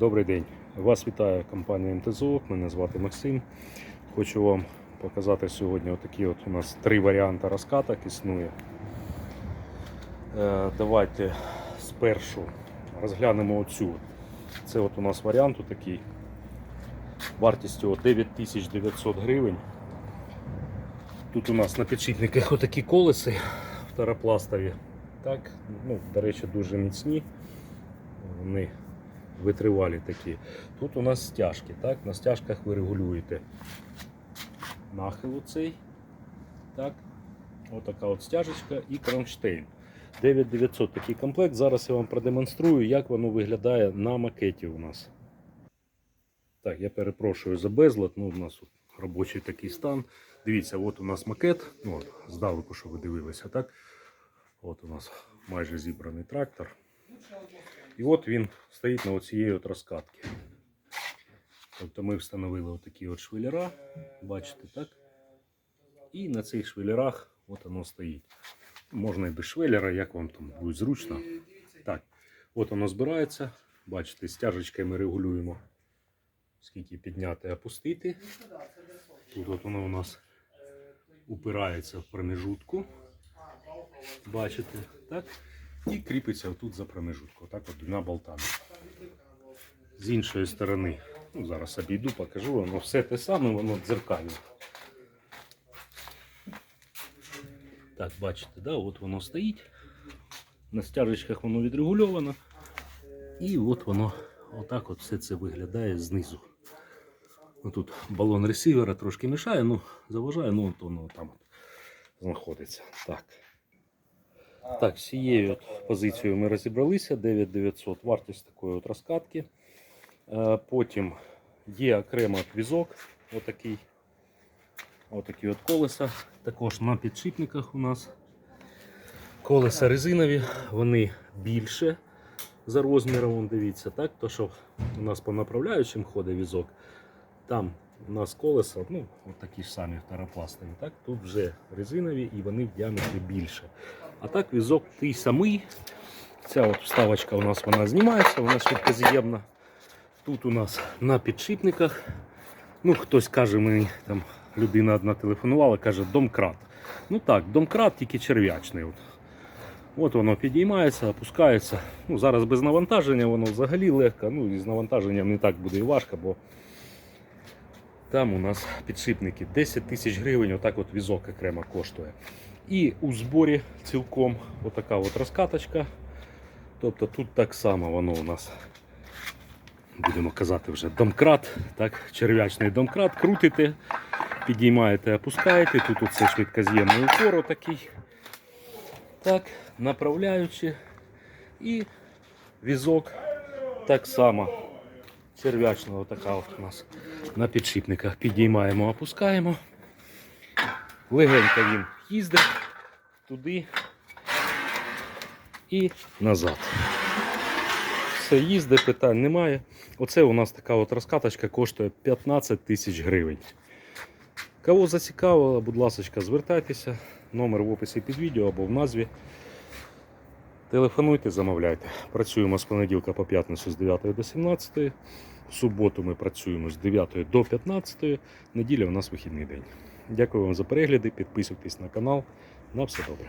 Добрий день. Вас вітає компанія МТЗО. Мене звати Максим. Хочу вам показати сьогодні отакі от у нас три варіанти розкаток існує. Е, Давайте спершу розглянемо оцю. Це от у нас варіант такий. Вартістю 9900 гривень. Тут у нас на підшипниках отакі колеси второпластові. Так, ну, до речі, дуже міцні. Вони витривалі такі. Тут у нас стяжки. Так? На стяжках ви регулюєте нахил цей. Так? Отака от стяжечка і кронштейн. 9900 такий комплект. Зараз я вам продемонструю, як воно виглядає на макеті у нас. Так, я перепрошую за безлад. Ну, у нас тут робочий такий стан. Дивіться, от у нас макет. Ну, от, здалеку, що ви дивилися, так? От у нас майже зібраний трактор. І от він стоїть на оцієї от розкатки. Тобто ми встановили отакі от швеллера, бачите, так? І на цих швеллерах от воно стоїть. Можна і без швеллера, як вам там буде зручно. Так, от воно збирається. Бачите, стяжечкою ми регулюємо, скільки підняти, опустити. Тут от воно у нас упирається в промежутку. Бачите, так? І кріпиться тут за промежутку, так от двома болтами. З іншої сторони, ну зараз обійду, покажу, воно все те саме, воно дзеркальне. Так, бачите, да, от воно стоїть. На стяжечках воно відрегульовано. І от воно отак от все це виглядає знизу. Тут балон ресивера трошки мішає, ну заважає, ну от воно там знаходиться. Так. Так, з цією позицією ми розібралися. 9900 вартість такої от розкатки. Е, Потім є окремо візок, отакий. Отакі от колеса. Також на підшипниках у нас. Колеса резинові, вони більше за розміром, дивіться, так? То, що у нас по направляючим ходить візок, там у нас колеса, ну, от такі ж самі второпластові, так? Тут вже резинові і вони в діаметрі більше. А так візок той самий. Ця от вставочка у нас вона знімається, вона швидкоз'ємна. Тут у нас на підшипниках. Ну, хтось каже, мені там людина одна телефонувала, каже, домкрат. Ну так, домкрат тільки черв'ячний. От. От воно підіймається, опускається. Ну, Зараз без навантаження, воно взагалі легко. Ну і з навантаженням не так буде і важко, бо там у нас підшипники 10 тисяч гривень, отак от візок окремо коштує. І у зборі цілком отака от розкаточка. Тобто тут так само воно у нас, будемо казати, вже домкрат, так, черв'ячний домкрат, крутите, підіймаєте, опускаєте. Тут оце швидкоз'ємний упор такий. Так, направляючи. І візок так само. Черв'ячного така от у нас на підшипниках. Підіймаємо, опускаємо. Легенько він їздить туди і назад. Все їздить, питань немає. Оце у нас така от розкаточка коштує 15 тисяч гривень. Кого зацікавило, будь ласка, звертайтеся. Номер в описі під відео або в назві. Телефонуйте, замовляйте. Працюємо з понеділка по п'ятницю з 9 до 17. В суботу ми працюємо з 9 до 15. Неділя у нас вихідний день. Дякую вам за перегляди. Підписуйтесь на канал. На все добре.